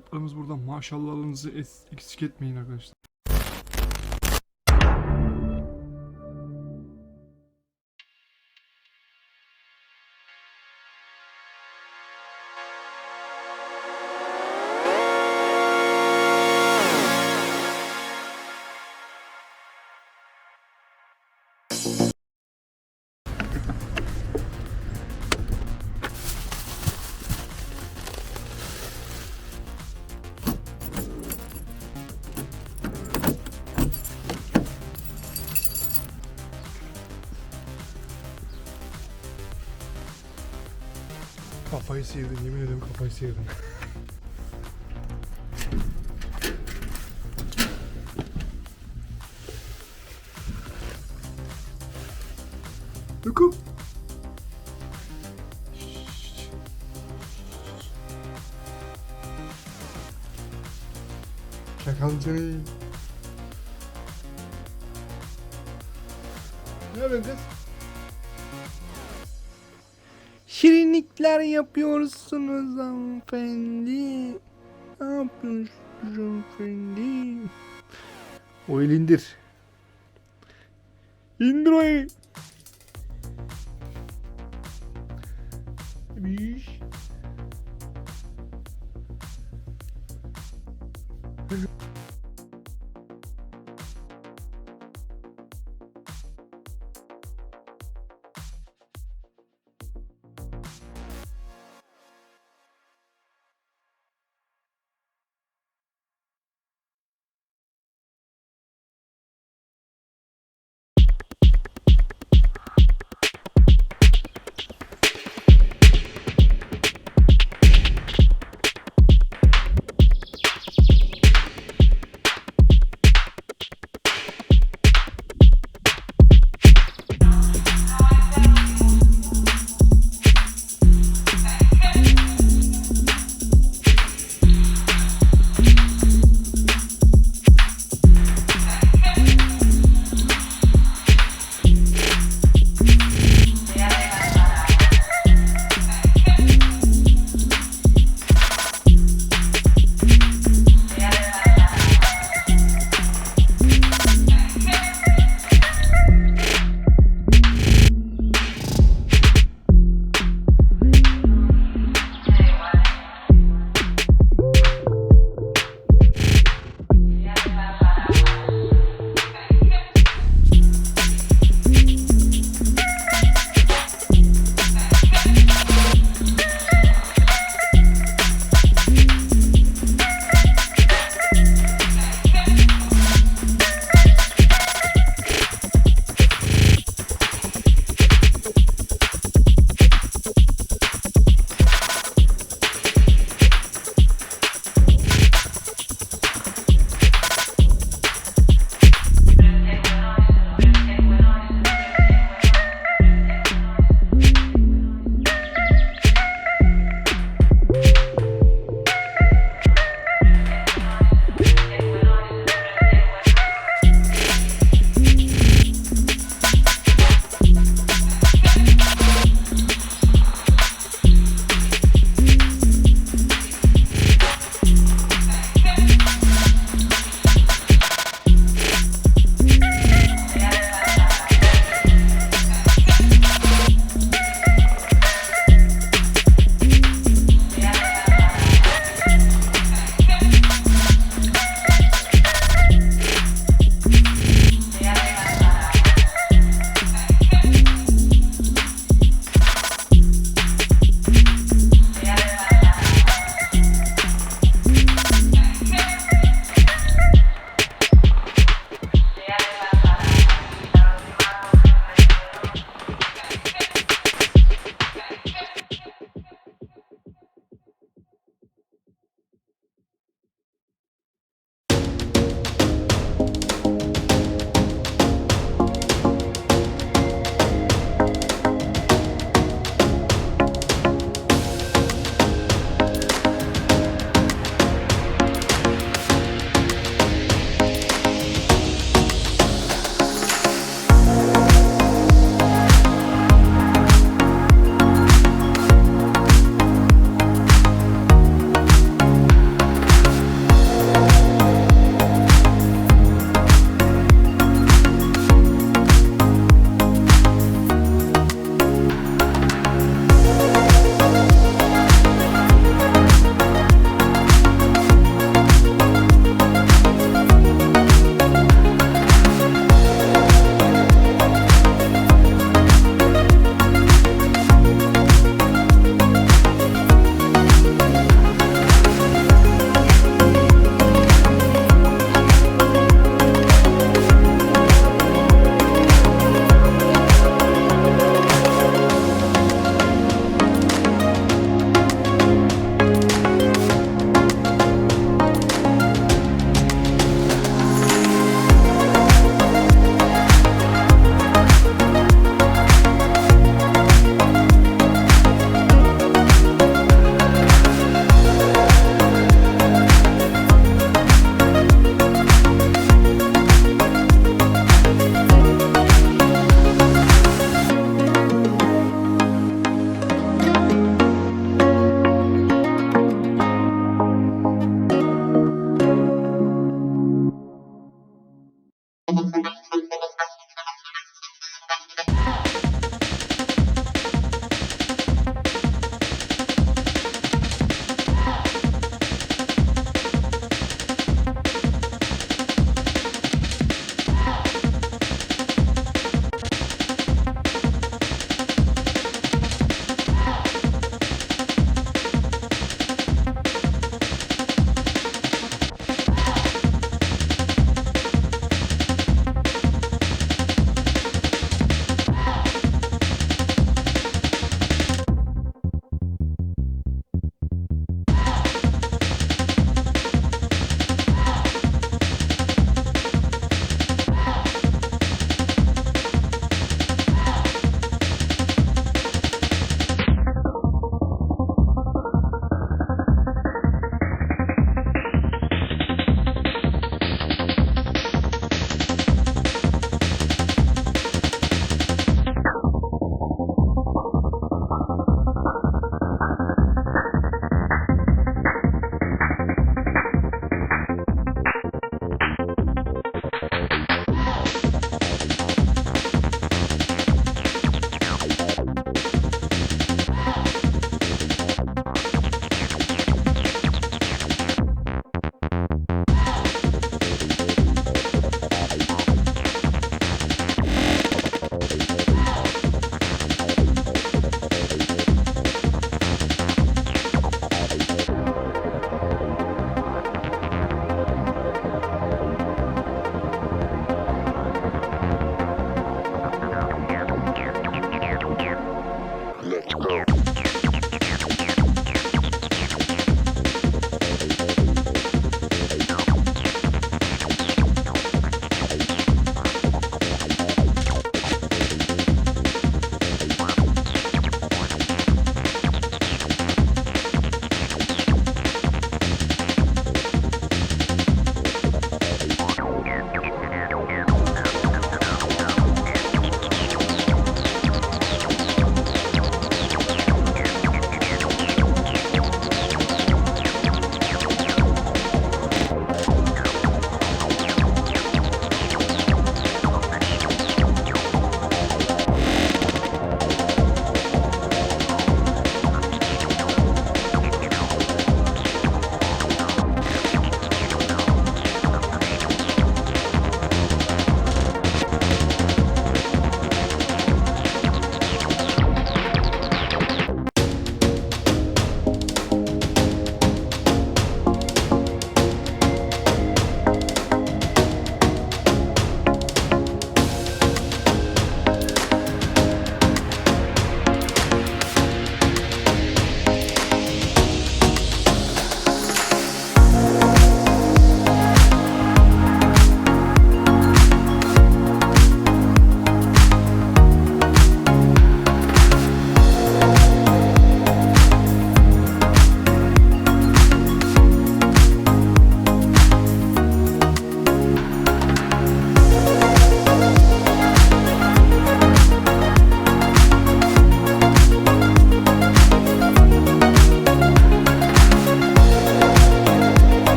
Kodlarımız burada. Maşallahınızı es- eksik etmeyin arkadaşlar. Sihirdin yemin ederim kafayı sihirdin. Şirinlikler yapıyorsunuz hanımefendi. Ne yapıyorsunuz hanımefendi? O el indir. İndir o eli. Bir.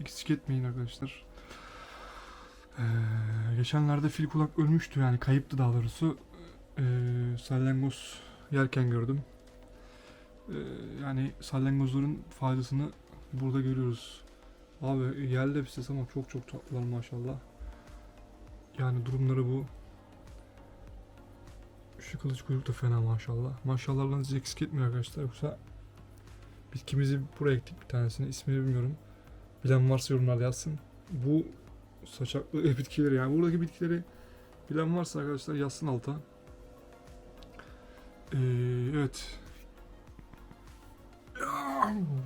Eksik etmeyin arkadaşlar. Ee, geçenlerde fil kulak ölmüştü yani kayıptı daha doğrusu. Ee, salyangoz yerken gördüm. Ee, yani salyangozların faydasını burada görüyoruz. Abi yerli hepsi ama çok çok tatlılar maşallah. Yani durumları bu. Şu kılıç kuyruk da fena maşallah. Maşallahlarınızı eksik etmeyin arkadaşlar yoksa Bitkimizi buraya ektik bir tanesini. ismini bilmiyorum. Bilen varsa yorumlarda yazsın. Bu saçaklı bitkileri yani buradaki bitkileri bilen varsa arkadaşlar yazsın alta. Ee, evet.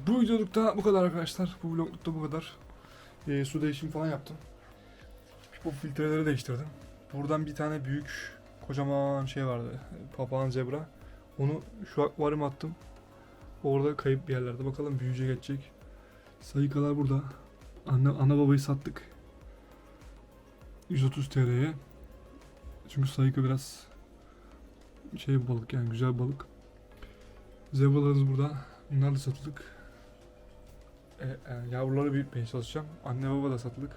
Bu videolukta bu kadar arkadaşlar. Bu vloglukta bu kadar. Ee, su değişimi falan yaptım. Bu filtreleri değiştirdim. Buradan bir tane büyük kocaman şey vardı. Papağan zebra. Onu şu akvaryuma attım. Orada kayıp bir yerlerde. Bakalım büyüyecek geçecek. Sayıkalar burada. Anne, ana babayı sattık. 130 TL'ye. Çünkü Sayıka biraz şey balık yani güzel balık. Zebralarımız burada. Bunlar da satılık. E, e, yavruları büyütmeye çalışacağım. Anne baba da satılık.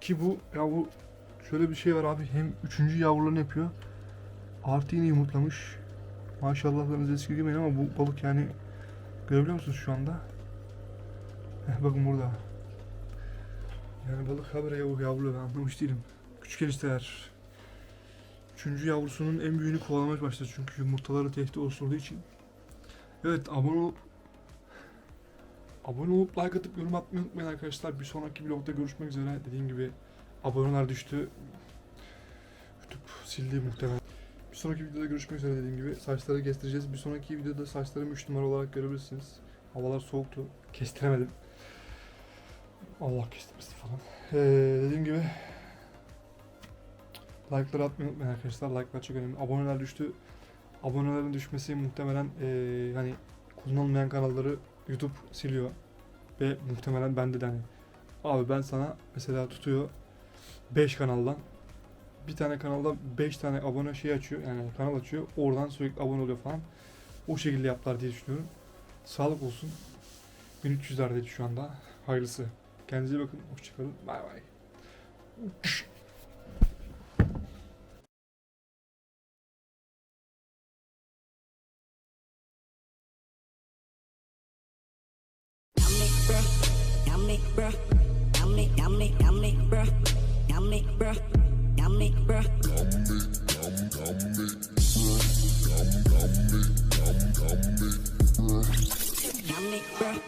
Ki bu ya bu şöyle bir şey var abi. Hem üçüncü yavrularını yapıyor. Artı yine yumurtlamış. Maşallahlarınızı esirgemeyin ama bu balık yani görebiliyor musunuz şu anda? Bakın burada. Yani balık habire yavru yavru ben anlamış değilim. Küçük enişteler. Üçüncü yavrusunun en büyüğünü kovalamaya başladı çünkü yumurtaları tehdit oluşturduğu için. Evet abone ol Abone olup like atıp yorum atmayı unutmayın arkadaşlar. Bir sonraki vlogda görüşmek üzere. Dediğim gibi aboneler düştü. YouTube sildi muhtemelen. Bir sonraki videoda görüşmek üzere dediğim gibi. Saçları kestireceğiz. Bir sonraki videoda saçlarımı 3 numara olarak görebilirsiniz. Havalar soğuktu. Kestiremedim. Allah kestirmesin falan. Ee, dediğim gibi like'ları atmayı unutmayın arkadaşlar. Like'lar çok önemli. Aboneler düştü. Abonelerin düşmesi muhtemelen ee, hani kullanılmayan kanalları YouTube siliyor. Ve muhtemelen bende de hani abi ben sana mesela tutuyor 5 kanaldan bir tane kanalda 5 tane abone şey açıyor yani kanal açıyor oradan sürekli abone oluyor falan. O şekilde yaptılar diye düşünüyorum. Sağlık olsun. 1300'lerdeydi şu anda. Hayırlısı. Kendinize bakın. Hoşçakalın. Bay bay. Yummy, bruh